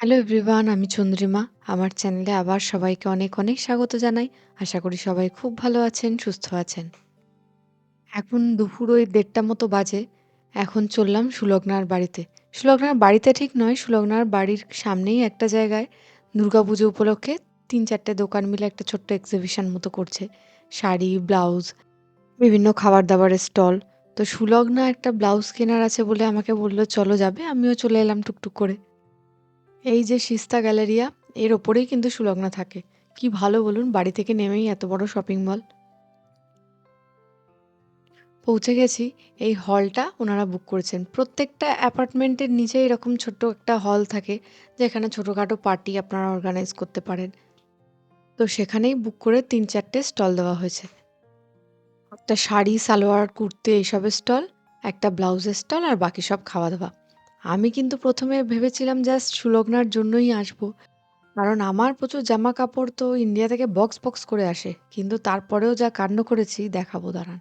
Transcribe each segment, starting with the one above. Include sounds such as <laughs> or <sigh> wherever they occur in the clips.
Hello everyone আমি চন্দ্রিমা। আমার চ্যানেলে আবার সবাইকে অনেক অনেক স্বাগত জানাই। আশা করি সবাই খুব ভালো আছেন, সুস্থ আছেন। এখন দুপুর ওই দেড়টা মতো বাজে। এখন চললাম সুলগ্নার বাড়িতে। সুলগ্নার বাড়িতে ঠিক নয়, সুলগ্নার বাড়ির সামনেই একটা জায়গায় দুর্গাপুজো উপলক্ষে তিন চারটে দোকান মিলে একটা ছোট্ট এক্সিবিশন মতো করছে। শাড়ি, ব্লাউজ, বিভিন্ন খাবার দাবারের স্টল। তো সুলগ্না একটা ব্লাউজ কেনার আছে বলে আমাকে বলল, চলো যাবে। আমিও চলে এলাম টুকটুক করে। এই যে সিস্তা গ্যালারিয়া, এর ওপরেই কিন্তু সুলগ্না থাকে। কি ভালো বলুন, বাড়ি থেকে নেমেই এত বড় শপিং মল। পৌঁছে গেছি, এই হলটা ওনারা বুক করেছেন। প্রত্যেকটা অ্যাপার্টমেন্টের নিচে এরকম ছোট্ট একটা হল থাকে, যেখানে ছোটোখাটো পার্টি আপনারা অর্গানাইজ করতে পারেন। তো সেখানেই বুক করে তিন চারটে স্টল দেওয়া হয়েছে। একটা শাড়ি, সালোয়ার, কুর্তি, এইসবের স্টল, একটা ব্লাউজের স্টল আর বাকি সব খাওয়া দাওয়া। আমি কিন্তু প্রথমে ভেবেছিলাম জাস্ট সুলগ্নার জন্যই আসব। কারণ আমার প্রচুর জামা কাপড় তো ইন্ডিয়া থেকে বক্স বক্স করে আসে, কিন্তু তারপরেও যা কাণ্ড করেছি দেখাবো দাঁড়ান।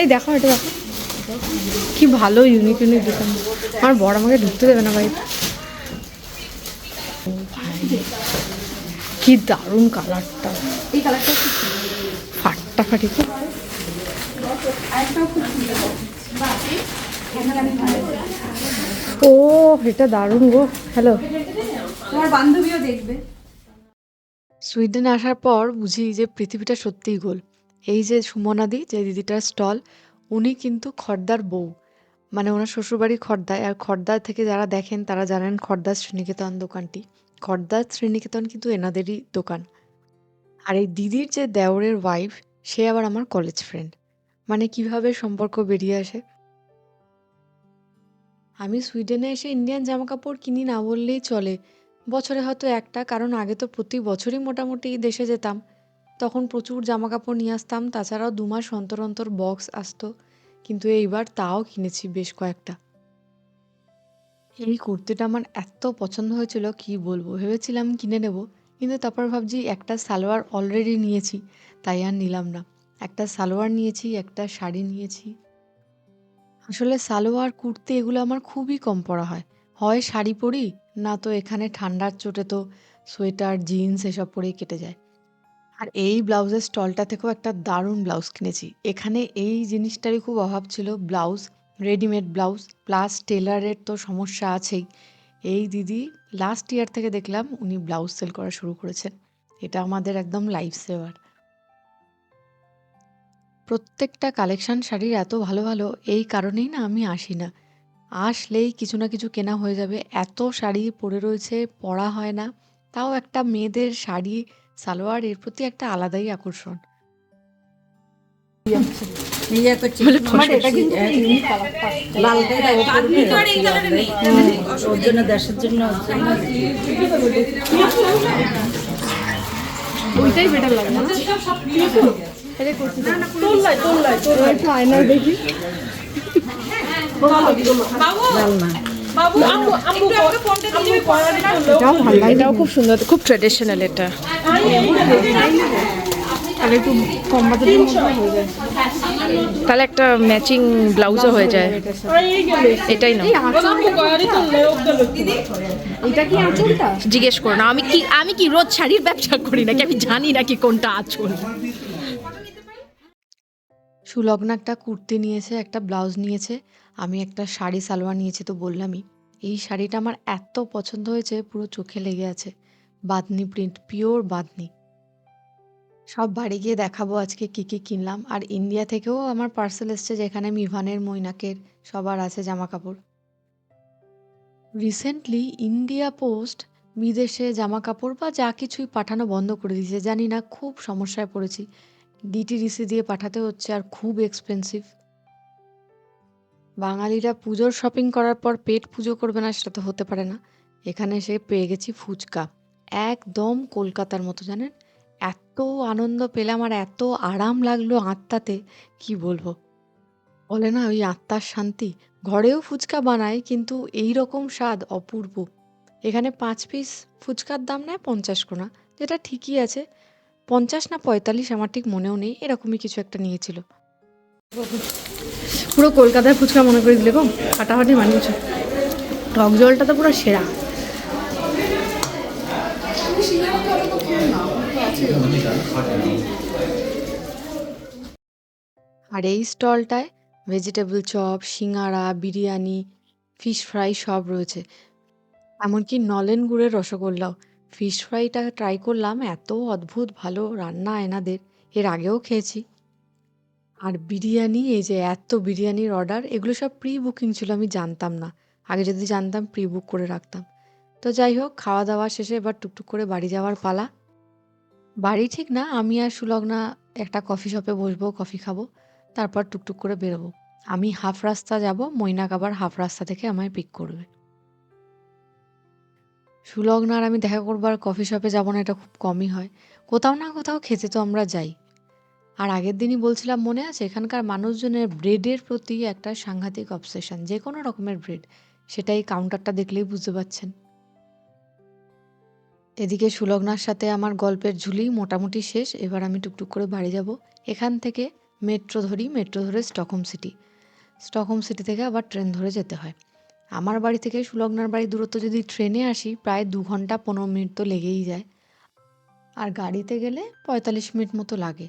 এই দেখো, এটা দেখো। কি ভালো ইউনিক ইউনিক দোকান আমার বড় আমাকে ঢুকতে দেবে না ভাই। ও ভাই কি দারুণ কালারটা এই কালারটা খুব ও এটা দারুণ গো। হ্যালো তোমার বান্ধবীও দেখবে। সুইডেনে আসার পর বুঝি যে পৃথিবীটা সত্যিই গোল। এই যে সুমনাদি যে দিদিটার স্টল উনি কিন্তু খর্দার বউ। মানে ওনার শ্বশুরবাড়ি খর্দায় আর খর্দা থেকে যারা দেখেন তারা জানেন খর্দার শ্রীনিকেতন দোকানটি। খর্দার শ্রীনিকেতন কিন্তু এনাদেরই দোকান। আর এই দিদির যে দেওরের ওয়াইফ সে আবার আমার কলেজ ফ্রেন্ড মানে কীভাবে সম্পর্ক বেরিয়ে আসে? আমি সুইডেনে এসে ইন্ডিয়ান জামা কাপড় কিনি না বললেই চলে। বছরে হয়তো একটা, কারণ আগে তো প্রতি বছরই মোটামুটি দেশে যেতাম। তখন প্রচুর জামা কাপড় নিয়ে আসতাম, তাছাড়াও দু মাস অন্তর অন্তর বক্স আসতো। কিন্তু এইবার তাও কিনেছি বেশ কয়েকটা। এই কুর্তিটা আমার এত পছন্দ হয়েছিল, কি বলব? ভেবেছিলাম কিনে নেব, কিন্তু তারপর ভাবছি একটা সালোয়ার অলরেডি নিয়েছি, তাই আর নিলাম না। একটা সালোয়ার নিয়েছি, একটা শাড়ি নিয়েছি। আসলে সালোয়ার, কুর্তি এগুলো আমার খুবই কম পরা হয়। হয় শাড়ি পরি, না তো এখানে ঠান্ডার চোটে তো সোয়েটার, জিন্স এসব পরেই কেটে যায়। আর এই ব্লাউজের স্টলটা থেকেও একটা দারুণ ব্লাউজ কিনেছি। এখানে এই জিনিসটারই খুব অভাব ছিল, ব্লাউজ, রেডিমেড ব্লাউজ, প্লাস টেলারের তো সমস্যা আছেই। এই দিদি লাস্ট ইয়ার থেকে দেখলাম উনি ব্লাউজ সেল করা শুরু করেছেন। এটা আমাদের একদম লাইফ সেভার প্রত্যেকটা কালেকশন শাড়ির এত ভালো ভালো এই কারণেই না আমি আসি না আসলেই কিছু না কিছু কেনা হয়ে যাবে এত শাড়ি পরে রয়েছে পরা হয় না তাও একটা মেয়েদের শাড়ি সালোয়ার এর প্রতি একটা আলাদাই আকর্ষণ ইয়ে ওইটাই বেটার লাগে না খুব সুন্দর খুব ট্রেডিশনাল এটা তাহলে একটা ম্যাচিং ব্লাউজও হয়ে যায় এটাই না কি জিজ্ঞেস করো না, আমি কি আমি কি রোজ শাড়ির ব্যবসা করি নাকি? আমি জানি নাকি কোনটা আচল। সুলগ্ন একটা কুর্তি নিয়েছে, একটা ব্লাউজ নিয়েছে, আমি একটা শাড়ি, সালোয়ার নিয়েছি তো বললামই। এই শাড়িটা আমার এত পছন্দ হয়েছে, পুরো চোখে লেগে আছে। বাদনি প্রিন্ট পিওর বাদনি সব বাড়ি গিয়ে দেখাবো আজকে কি কি কিনলাম। আর ইন্ডিয়া থেকেও আমার পার্সেল এসছে যেখানে মিভানের, মৈনাকের সবার আছে জামা কাপড় রিসেন্টলি ইন্ডিয়া পোস্ট বিদেশে জামা কাপড় বা যা কিছুই পাঠানো বন্ধ করে দিয়েছে, জানি না, খুব সমস্যায় পড়েছি। ডিটিডিসি দিয়ে পাঠাতে হচ্ছে আর খুব এক্সপেন্সিভ বাঙালিরা পুজোর শপিং করার পর পেট পুজো করবে না, সেটা তো হতে পারে না। এখানে এসে পেয়ে গেছি ফুচকা। একদম কলকাতার মতো, জানেন? এত আনন্দ পেলাম আর এত আরাম লাগল আত্মাতে, কি বলব? বলে না, ওই আত্মার শান্তি। ঘরেও ফুচকা বানায়, কিন্তু এই রকম স্বাদ অপূর্ব। এখানে পাঁচ পিস ফুচকার দাম নেয় পঞ্চাশ কোনা, যেটা ঠিকই আছে। পঞ্চাশ না পঁয়তাল্লিশ আমার ঠিক মনেও নেই এরকমই কিছু একটা নিয়েছিল। পুরো কলকাতায় ফুচকা মনে করে দিলে গো ফাটাফাটি বানিয়েছো। টক জলটা তো পুরো সেরা। আর এই স্টলটায় vegetable chop singara biryani fish fry সব রয়েছে। এমনকি নলেন গুড়ের রসগোল্লাও। ফিশ ফ্রাইটা ট্রাই করলাম, এত অদ্ভুত ভালো রান্না এনাদের। এর আগেও খেয়েছি। আর বিরিয়ানি, এই যে এত বিরিয়ানির অর্ডার এগুলো সব প্রি বুকিং ছিল, আমি জানতাম না। আগে যদি জানতাম প্রি বুক করে রাখতাম। তো যাই হোক খাওয়া দাওয়া শেষে এবার টুকটুক করে বাড়ি যাওয়ার পালা। বাড়ি ঠিক না, আমি আর সুলগ্না একটা কফি শপে বসবো কফি খাব, তারপর টুকটুক করে বেরোবো। আমি হাফ রাস্তা যাব, মৈনাক আবার হাফ রাস্তা থেকে আমায় পিক করবে। সুলগ্না আর আমি দেখা করবার কফি শপে যাব না, এটা খুব কমই হয়। কোথাও না কোথাও খেতে তো আমরা যাই। আর আগের দিনই বলছিলাম মনে আছে, এখানকার মানুষজনের ব্রেডের প্রতি একটা সাংঘাতিক অবসেশন যে কোনো রকমের ব্রেড সেটাই কাউন্টারটা দেখলেই বুঝতে পারছেন। এদিকে সুলগ্নার সাথে আমার গল্পের ঝুলি মোটামুটি শেষ, এবার আমি টুকটুক করে বাড়ি যাব। এখান থেকে মেট্রো ধরি মেট্রো ধরে স্টকহোম সিটি স্টকহোম সিটি থেকে আবার ট্রেন ধরে যেতে হয়। আমার বাড়ি থেকে সুলগ্নার বাড়ির দূরত্ব যদি ট্রেনে আসি, প্রায় দু ঘণ্টা পনেরো মিনিট তো লেগেই যায়। আর গাড়িতে গেলে পঁয়তাল্লিশ মিনিট মতো লাগে।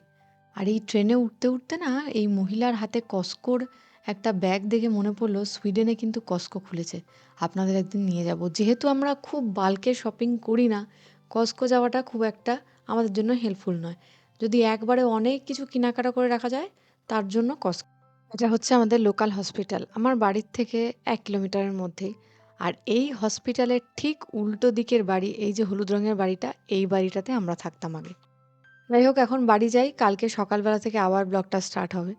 আর এই ট্রেনে উঠতে উঠতে না, এই মহিলার হাতে কস্কোর একটা ব্যাগ দেখে মনে পড়ল, সুইডেনে কিন্তু কস্কো খুলেছে। আপনাদের একদিন নিয়ে যাব। যেহেতু আমরা খুব বাল্কে শপিং করি না, কস্কো যাওয়াটা খুব একটা আমাদের জন্য হেল্পফুল নয়। যদি একবারে অনেক কিছু কেনাকাটা করে রাখা যায়, তার জন্য কস্কো এটা হচ্ছে আমাদের লোকাল হসপিটাল আমার বাড়ির থেকে এক কিলোমিটারের মধ্যেই। আর এই হসপিটালের ঠিক উল্টো দিকের বাড়ি, এই যে হলুদ রঙের বাড়িটা, এই বাড়িটাতে আমরা থাকতাম আগে। যাই হোক, এখন বাড়ি যাই, কালকে সকালবেলা থেকে আবার ব্লগটা স্টার্ট হবে।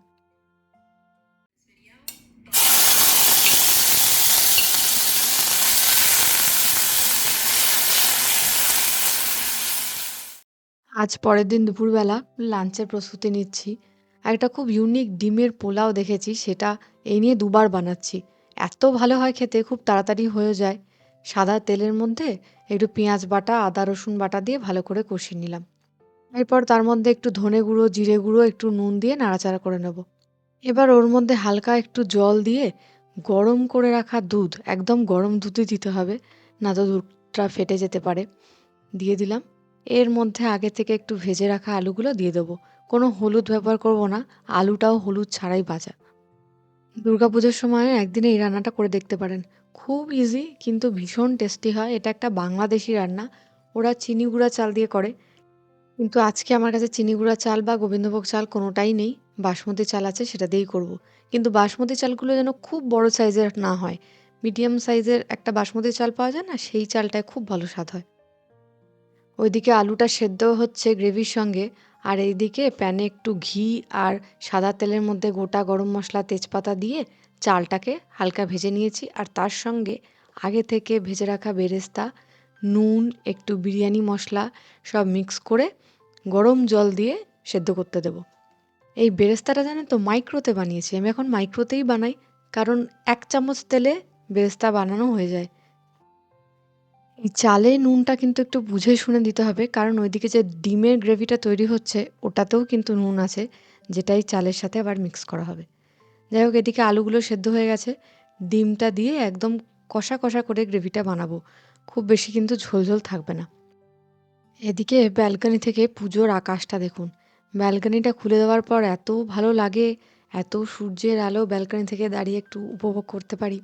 আজ পরের দিন দুপুরবেলা লাঞ্চের প্রস্তুতি নিচ্ছি। একটা খুব ইউনিক ডিমের পোলাও দেখেছি, সেটা এই নিয়ে দুবার বানাচ্ছি। এত ভালো হয় খেতে, খুব তাড়াতাড়ি হয়ে যায়। সাদা তেলের মধ্যে একটু পেঁয়াজ বাটা, আদা, রসুন বাটা দিয়ে ভালো করে কষিয়ে নিলাম। এরপর তার মধ্যে একটু ধনে গুঁড়ো, জিরে গুঁড়ো, একটু নুন দিয়ে নাড়াচাড়া করে নেব। এবার ওর মধ্যে হালকা একটু জল দিয়ে গরম করে রাখা দুধ, একদম গরম দুধই দিতে হবে, না তো দুধটা ফেটে যেতে পারে। দিয়ে দিলাম। এর মধ্যে আগে থেকে একটু ভেজে রাখা আলুগুলো দিয়ে দেবো। কোনো হলুদ ব্যবহার করব না, আলুটাও হলুদ ছাড়াই ভাজা। দুর্গাপুজোর সময় একদিনে এই রান্নাটা করে দেখতে পারেন। খুব ইজি কিন্তু ভীষণ টেস্টি হয়। এটা একটা বাংলাদেশি রান্না। ওরা চিনি গুঁড়া চাল দিয়ে করে। কিন্তু আজকে আমার কাছে চিনি গুঁড়া চাল বা গোবিন্দভোগ চাল কোনোটাই নেই। বাসমতি চাল আছে, সেটা দিয়েই করব। কিন্তু বাসমতি চালগুলো যেন খুব বড় সাইজের না হয়। মিডিয়াম সাইজের একটা বাসমতি চাল পাওয়া যায় না, সেই চালটায় খুব ভালো স্বাদ হয়। ওইদিকে আলুটা সেদ্ধ হচ্ছে গ্রেভির সঙ্গে। আর এইদিকে প্যানে একটু ঘি আর সাদা তেলের মধ্যে গোটা গরম মশলা তেজপাতা দিয়ে চালটাকে হালকা ভেজে নিয়েছি। আর তার সঙ্গে আগে থেকে ভেজে রাখা বেরেস্তা, নুন, একটু বিরিয়ানি মশলা সব মিক্স করে গরম জল দিয়ে সেদ্ধ করতে দেব। এই বেরেস্তাটা জানেন তো মাইক্রোতে বানিয়েছি। আমি এখন মাইক্রোতেই বানাই। কারণ এক চামচ তেলে বেরেস্তা বানানো হয়ে যায়। চালে নুনটা কিন্তু একটু বুঝে শুনে দিতে হবে, কারণ ওইদিকে যে ডিমের গ্রেভিটা তৈরি হচ্ছে, ওটাতেও কিন্তু নুন আছে, যেটাই চালের সাথে আবার মিক্স করা হবে। যাই হোক, এদিকে আলুগুলো সেদ্ধ হয়ে গেছে, ডিমটা দিয়ে একদম কষা কষা করে গ্রেভিটা বানাবো, খুব বেশি কিন্তু ঝোল ঝোল থাকবে না। এদিকে ব্যালকনি থেকে পুজোর আকাশটা দেখুন, ব্যালকনিটা খুলে দেওয়ার পর এত ভালো লাগে, এত সূর্যের আলো ব্যালকনি থেকে দাঁড়িয়ে একটু উপভোগ করতে পারি।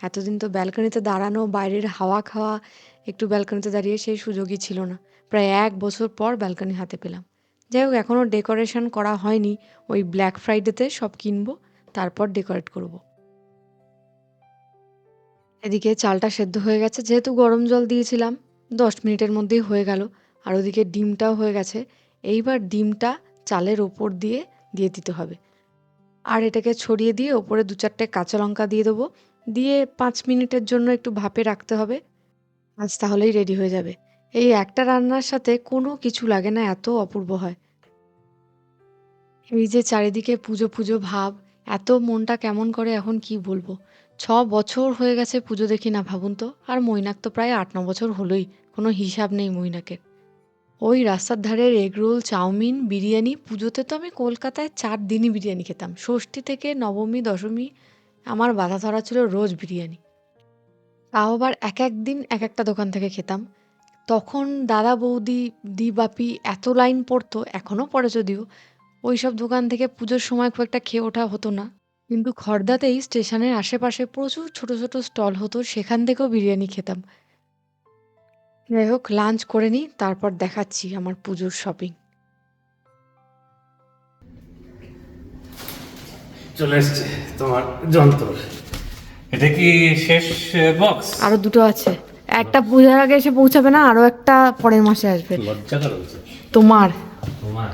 এতদিন তো ব্যালকনিতে দাঁড়ানো, বাইরের হাওয়া খাওয়া একটু ব্যালকনিতে দাঁড়িয়ে সেই সুযোগই ছিল না। প্রায় এক বছর পর ব্যালকনি হাতে পেলাম। যাই হোক এখনও ডেকোরেশন করা হয়নি। ওই ব্ল্যাক ফ্রাইডেতে সব কিনবো, তারপর ডেকোরেট করব। এদিকে চালটা সেদ্ধ হয়ে গেছে, যেহেতু গরম জল দিয়েছিলাম, দশ মিনিটের মধ্যেই হয়ে গেল, আর ওদিকে ডিমটাও হয়ে গেছে। এইবার ডিমটা চালের ওপর দিয়ে দিয়ে দিতে হবে। আর এটাকে ছড়িয়ে দিয়ে ওপরে দু চারটে কাঁচা লঙ্কা দিয়ে দেবো। দিয়ে পাঁচ মিনিটের জন্য একটু ভাপে রাখতে হবে। আজ তাহলেই রেডি হয়ে যাবে। এই একটা রান্নার সাথে কোনো কিছু লাগে না, এত অপূর্ব হয়। এই যে চারিদিকে পুজো পুজো ভাব, এত মনটা কেমন করে এখন কি বলব? ছ বছর হয়ে গেছে পুজো দেখি না ভাবুন তো, আর মৈনাক তো প্রায় আট, ন বছর হলোই, কোনো হিসাব নেই মৈনাকের। ওই রাস্তার ধারের এগরোল চাউমিন, বিরিয়ানি, পুজোতে তো আমি কলকাতায় চার দিনই বিরিয়ানি খেতাম। ষষ্ঠী থেকে নবমী, দশমী আমার বাধা ধরা ছিল রোজ বিরিয়ানি। তাও আবার এক এক দিন এক একটা দোকান থেকে খেতাম। তখন দাদা, বৌদি দি বাপি এত লাইন পড়তো এখনও পড়ে যদিও। ওই সব দোকান থেকে পুজোর সময় খুব একটা খেয়ে ওঠা হতো না। কিন্তু খর্দাতেই স্টেশনের আশেপাশে প্রচুর ছোট ছোট স্টল হতো, সেখান থেকেও বিরিয়ানি খেতাম। যাই হোক, লাঞ্চ করে নিই, তারপর দেখাচ্ছি আমার পুজোর শপিং। চলে এসছে তোমার যন্ত্র। এটা কি শেষ বক্স আরও দুটো আছে। একটা পূজার আগে এসে পৌঁছাবে না আরও একটা পরের মাসে আসবে। লজ্জা করা তোমার। তোমার।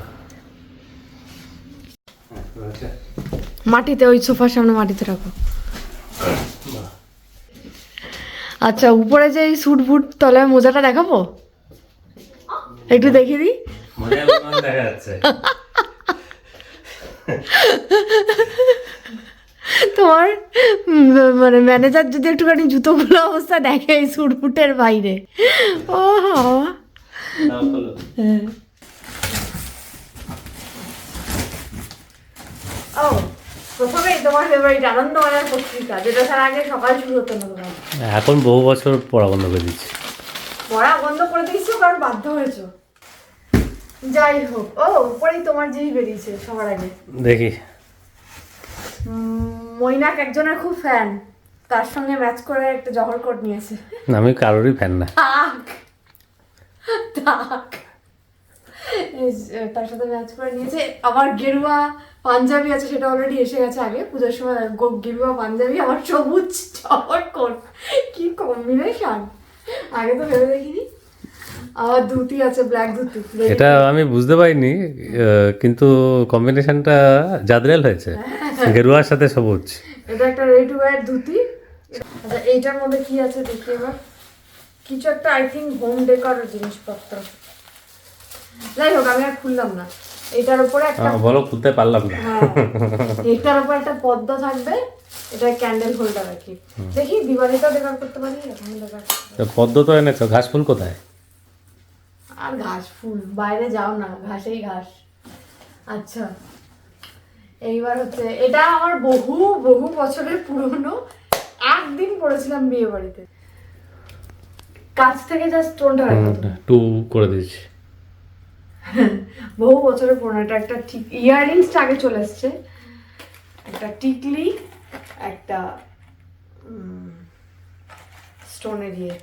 মাটিতে ওই সোফার সামনে মাটিতে রাখো। আচ্ছা উপরে যে এই স্যুট বুট তলায় মোজাটা দেখাবো? একটু দেখিয়ে দিই। দেখা যাচ্ছে। <laughs> তোমার মানে ম্যানেজার যদি একটুখানি জুতোগুলো অবস্থা দেখে এই স্যুট বাইরে। ও। নাও ও প্রথমেই তোমার ফেভারিট আনন্দবাজার পত্রিকা যেটা তার আগে সকাল শুরু হতো না তোমার। এখন বহু বছর পড়া বন্ধ করে দিচ্ছি। পড়া বন্ধ করে দিয়েছ কারণ বাধ্য হয়েছো। যাই হোক ও উপরেই তোমার যেই বেরিয়েছে সবার আগে। দেখি। উম, মৈনাক একজনের খুব ফ্যান তার সঙ্গে ম্যাচ করে একটা জহর কোট নিয়েছে। আমি কারোরই ফ্যান না। থাক থাক। তার সাথে ম্যাচ করে নিয়েছে। আবার গেরুয়া পাঞ্জাবি আছে সেটা অলরেডি এসে গেছে আগে। পুজোর সময় গেরুয়া পাঞ্জাবি আমার সবুজ জহর কোট। কি কম্বিনেশন আগে তো ভেবে দেখিনি। আবার ধুতি আছে ব্ল্যাক ধুতি। এটা আমি বুঝতে পারিনি কিন্তু কম্বিনেশনটা জাদরেল হয়েছে। গেরুয়ার সাথে সবুজ এটা একটা রেডি টু ওয়্যার ধুতি। আচ্ছা এইটার মধ্যে কি আছে দেখি এবার? কিছু একটা আই থিঙ্ক হোম ডেকার জিনিসপত্র। যাই হোক আমি আর খুললাম না। এটার উপরে একটা বলো খুলতে পারলাম না। হ্যাঁ এটার উপর একটা পদ্ম থাকবে। এটা ক্যান্ডেল হোল্ডার আর কি। দেখি দিওয়ালিতেও ডেকার করতে পারি এরকম ডেকার তো পদ্ম তো এনেছো ঘাস ফুল কোথায়? আর ঘাস ফুল বাইরে যাও না ঘাসেই ঘাস। আচ্ছা এইবার হচ্ছে এটা আমার বহু বহু বছরের পুরনো। একদিন পড়েছিলাম বিয়ে বাড়িতে। কাছ থেকে জাস্ট স্টোনটা রাখো টু করে দিয়েছি। <laughs> বহু বছরের পুরনো এটা একটা ঠিক ইয়াররিংসটা আগে চলে এসছে। একটা টিকলি একটা স্টোনের ইয়ে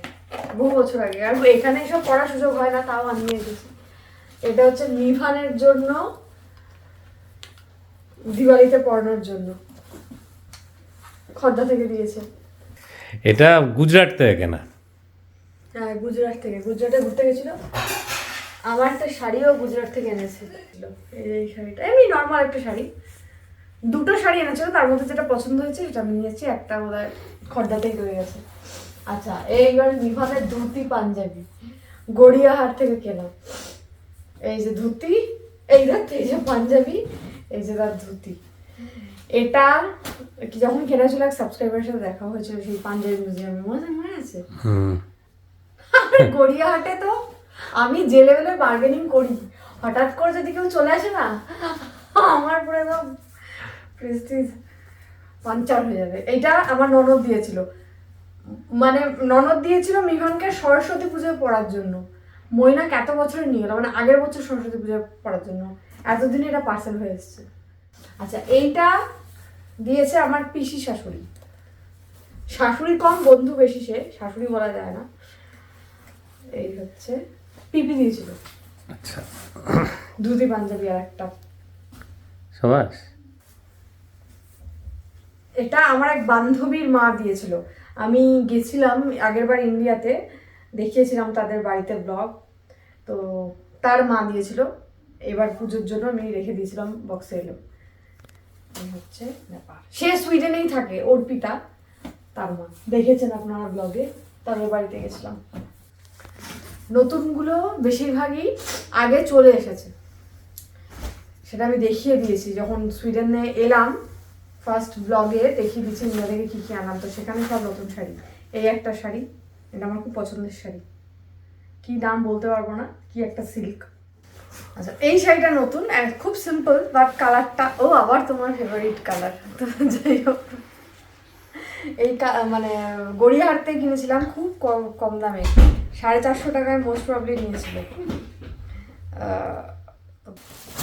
বহু বছর আগে। আর এখানে সব পড়ার সুযোগ হয় না তাও আমি নিয়ে এসেছি এটা হচ্ছে নিভানের জন্য দিওয়ালিতে পড়ানোর জন্য। খর্দা থেকে দিয়েছে। এটা গুজরাট থেকে কেনা হ্যাঁ গুজরাট থেকে। গুজরাটে ঘুরতে গেছিল। আমার একটা শাড়িও গুজরাট থেকে এনেছে। এই শাড়িটা। এমনি নর্মাল একটা শাড়ি। দুটো শাড়ি এনেছিল তার মধ্যে যেটা পছন্দ হয়েছে সেটা আমি নিয়েছি একটা বোধ হয় খর্দাতেই রয়ে গেছে। আচ্ছা এইবার নিভানের ধুতি পাঞ্জাবি। গড়িয়াহাট থেকে কেনা। এই যে ধুতি এই দেখ এই যে পাঞ্জাবি এই যে তার ধুতি। এটা কি যখন কেনা ছিল এক সাবস্ক্রাইবারের সাথে দেখা হয়েছিল সেই পাঞ্জাবি মিউজিয়ামে মনে মনে আছে? গড়িয়াহাটে তো আমি যে লেভেলে বার্গেনিং করি হঠাৎ করে যদি কেউ চলে আসে না আমার পুরো একদম প্রেস্টিজ পাঞ্চার হয়ে যাবে। এটা আমার ননদ দিয়েছিল। মানে ননদ দিয়েছিল মিহনকে সরস্বতী পুজোয় পড়ার জন্য। মৈনাক এত বছরে নিয়ে গেলো মানে আগের বছর সরস্বতী পুজোয় পড়ার জন্য। এতদিনে এটা পার্সেল হয়ে এসছে। আচ্ছা এইটা দিয়েছে আমার পিসি শাশুড়ি। শাশুড়ি কম বন্ধু বেশি সে শাশুড়ি বলা যায় না। এই হচ্ছে পিপি দিয়েছিল। আচ্ছা। ধুতি পাঞ্জাবি আর একটা। সবাস এটা আমার এক বান্ধবীর মা দিয়েছিল। আমি গেছিলাম আগেরবার ইন্ডিয়াতে দেখিয়েছিলাম তাদের বাড়িতে ব্লগ তো তার মা দিয়েছিল। এবার পুজোর জন্য আমি রেখে দিয়েছিলাম বক্সে এলো। হচ্ছে ব্যাপার। সে সুইডেনেই থাকে, অর্পিতা তার মা দেখেছেন আপনারা ব্লগে তাদের বাড়িতে গেছিলাম। নতুনগুলো বেশিরভাগই আগে চলে এসেছে। সেটা আমি দেখিয়ে দিয়েছি। যখন সুইডেনে এলাম ফার্স্ট ব্লগে দেখিয়ে দিচ্ছি ইন্ডিয়া থেকে কী কী আনলাম তো সেখানে সব নতুন শাড়ি। এই একটা শাড়ি, এটা আমার খুব পছন্দের শাড়ি। কি দাম বলতে পারব না, কি একটা সিল্ক আচ্ছা এই শাড়িটা নতুন খুব সিম্পল বাট কালারটা ও আবার তোমার ফেভারিট কালার তো যাই হোক এই মানে গড়িয়াহাট থেকে কিনেছিলাম খুব কম কম দামে। সাড়ে চারশো টাকায় মোস্ট প্রবলি নিয়েছিল।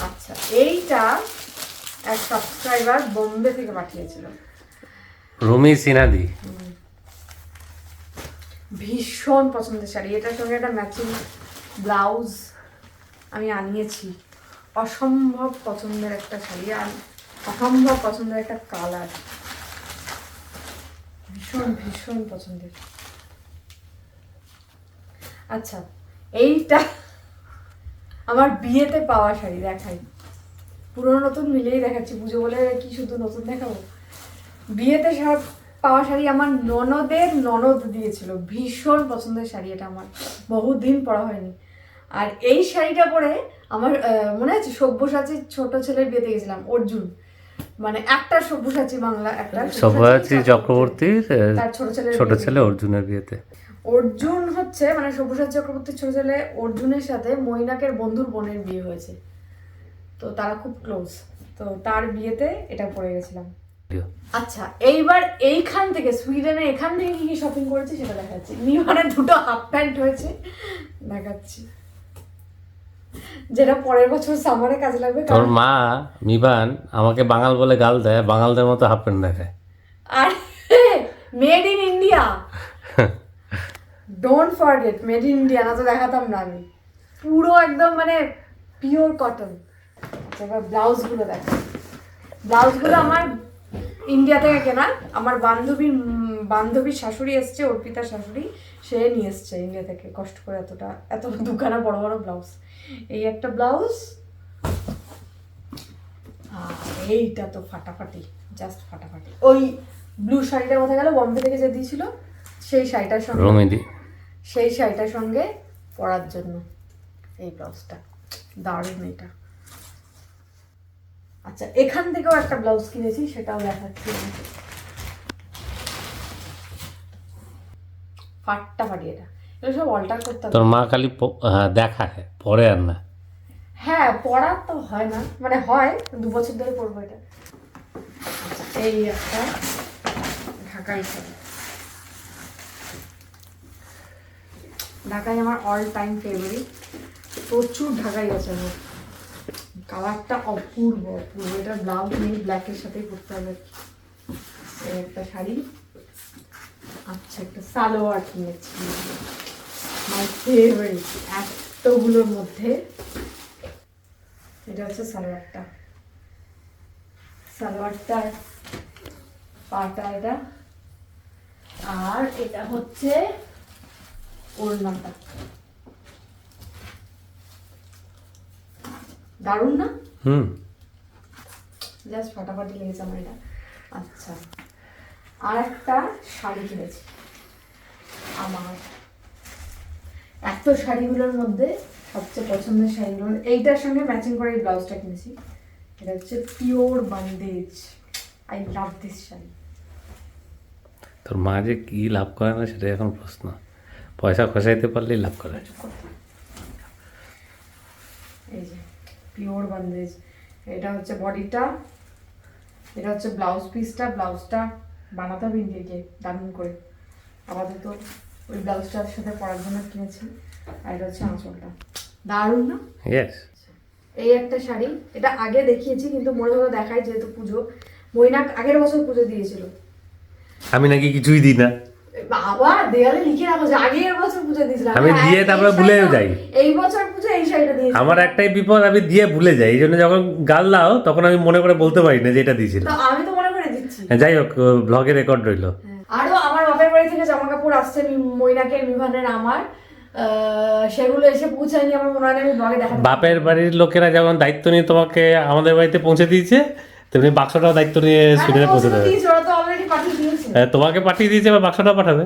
আচ্ছা এইটা এক সাবস্ক্রাইবার বোম্বে থেকে পাঠিয়েছিল। রুমি সিনাদি। ভীষণ পছন্দের শাড়ি। এটার সঙ্গে একটা ম্যাচিং ব্লাউজ আমি আনিয়েছি। অসম্ভব পছন্দের একটা শাড়ি আর অসম্ভব পছন্দের একটা কালার। ভীষণ ভীষণ পছন্দের। আচ্ছা এইটা আমার বিয়েতে পাওয়া শাড়ি দেখাই। পুরনো নতুন মিলেই দেখাচ্ছি। পুজো বলে কি শুধু নতুন দেখাবো? বিয়েতে সব পাওয়া শাড়ি আমার ননদের ননদ দিয়েছিল। ভীষণ পছন্দের শাড়ি এটা আমার। বহুদিন পরা হয়নি। আর এই শাড়িটা পরে আমার মনে আছে সব্যসাচীর ছোট ছেলের বিয়েতে গেছিলাম অর্জুন। মানে একটা সব্যসাচী বাংলা একটা সব্যসাচী চক্রবর্তীর ছোট। ছেলে অর্জুনের বিয়েতে। অর্জুন হচ্ছে মানে সব্যসাচী চক্রবর্তীর ছোট ছেলে অর্জুনের সাথে মৈনাকের বন্ধুর বোনের বিয়ে হয়েছে। তো তারা খুব ক্লোজ তো তার বিয়েতে এটা পরে গেছিলাম। আচ্ছা এইবার এইখান থেকে সুইডেনে এখান থেকে কি কি শপিং করেছি সেটা দেখাচ্ছি। নিমানের দুটো হাফ প্যান্ট হয়েছে দেখাচ্ছি। যেটা পরের বছর সামারে কাজে লাগবে তোর মা মিবান আমাকে বাঙাল বলে গাল দেয় বাঙালদের মতো হাফ প্যান্ট দেখায়। আর made in India don't forget made in India না তো দেখাতাম না আমি। পুরো একদম মানে পিওর কটন এবার ব্লাউজগুলো দেখো। ব্লাউজগুলো আমার ইন্ডিয়া থেকে কেনা। আমার বান্ধবীর বান্ধবীর শাশুড়ি এসছে অর্পিতার শাশুড়ি সে নিয়ে এসছে ইন্ডিয়া থেকে। কষ্ট করে এতটা এত দুখানা বড় বড় ব্লাউজ। এই একটা ব্লাউজ। এইটা তো ফাটাফাটি জাস্ট ফাটাফাটি। ওই ব্লু শাড়িটার কথা গেল? বম্বে থেকে যে দিয়েছিল সেই শাড়িটার সঙ্গে সেই শাড়িটার সঙ্গে পরার জন্য এই ব্লাউজটা। দারুণ এটা। আচ্ছা এখান থেকেও একটা ব্লাউজ কিনেছি সেটাও দেখাচ্ছি। ফাটটা ফাটি এটা। অল্টার করতে তোর মা খালি হ্যাঁ, দেখায় পরে আর না। হ্যাঁ পড়া তো হয় না। মানে হয় দু বছর ধরে পড়ব এটা। এই একটা ঢাকাই ঢাকাই আমার অল টাইম ফেভারিট প্রচুর ঢাকাই আছে আমার। কালারটা অপূর্ব অপূর্ব। এটা ব্লাউজ নেই ব্ল্যাকের সাথেই পরতে হবে। একটা শাড়ি। আচ্ছা একটা সালোয়ার কিনেছি। ফেভারিট এতগুলোর মধ্যে এটা হচ্ছে সালোয়ারটা। সালোয়ারটার পাটা এটা আর এটা হচ্ছে ওড়নাটা। দারুণ না? হুম। জাস্ট ফাটাফাটি লেগেছে আমার এটা। আচ্ছা আর একটা শাড়ি কিনেছি। আমার এত শাড়িগুলোর মধ্যে সবচেয়ে পছন্দের শাড়িগুলো এইটার সঙ্গে ম্যাচিং করে এই ব্লাউজটা কিনেছি। এটা হচ্ছে pure bandhej I love this sari. তোর মা যে কি লাভ করে না সেটা এখন প্রশ্ন। পয়সা খসাইতে পারলেই লাভ করে। এই যে পিওর বান্দেজ এটা হচ্ছে বডিটা এটা হচ্ছে ব্লাউজ পিসটা ব্লাউজটা বানাতে হবে ইন্ডিয়াকে দারুণ করে। আপাতত ওই ব্লাউজটার সাথে পরার জন্য কিনেছি আর এটা হচ্ছে আঁচলটা। দারুণ না? ইয়েস এই একটা শাড়ি এটা আগে দেখিয়েছি কিন্তু মনে হলো দেখাই যেহেতু পুজো। মৈনাক আগের বছর পুজো দিয়েছিল। আমি নাকি কিছুই দিই না। বাবা দেয়ালে লিখে রাখো যে আগের বছর পুজো দিয়েছিলাম আমি দিয়ে তারপরে ভুলেও যাই। এই বছর পুজো এই শাড়িটা দিয়েছি আমার একটাই বিপদ আমি দিয়ে ভুলে যাই। এই জন্য যখন গাল দাও তখন আমি মনে করে বলতে পারি না যে এটা দিয়েছিল। তো আমি তো মনে করে দিচ্ছি। যাই হোক ব্লগে রেকর্ড রইল আরও আমার বাপের বাড়ি থেকে জামা কাপড় আসছে মি- মৈনাকের মিভানের আমার। সেগুলো এসে পৌঁছায়নি আমার মনে হয় আমি ব্লগে দেখা বাপের বাড়ির লোকেরা যেমন দায়িত্ব নিয়ে তোমাকে আমাদের বাড়িতে পৌঁছে দিয়েছে তেমনি বাক্সটাও দায়িত্ব নিয়ে সুইডেনে পৌঁছে দেবে। হ্যাঁ, তোমাকে পাঠিয়ে দিয়েছে বা বাক্সটাও পাঠাবে?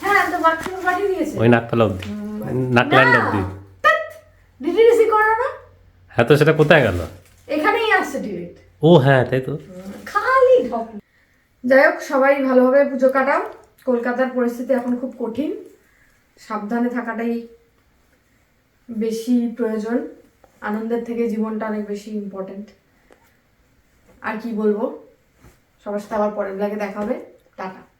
হ্যাঁ তো বাক্স পাঠিয়ে দিয়েছে। ওই নাকতলা অব্দি নাকল্যান্ড অব্দি ডিটি রিসিভ করো না? হ্যাঁ তো সেটা কোথায় গেল? এখানেই আসছে ডিরেক্ট ও হ্যাঁ তাই তো। খালি যাই হোক সবাই ভালোভাবে পুজো কাটাও। কলকাতার পরিস্থিতি এখন খুব কঠিন। সাবধানে থাকাটাই বেশি প্রয়োজন। আনন্দের থেকে জীবনটা অনেক বেশি ইম্পর্টেন্ট আর কি বলব? সবার সাথে আবার পরের ব্লগে দেখা হবে। টাটা।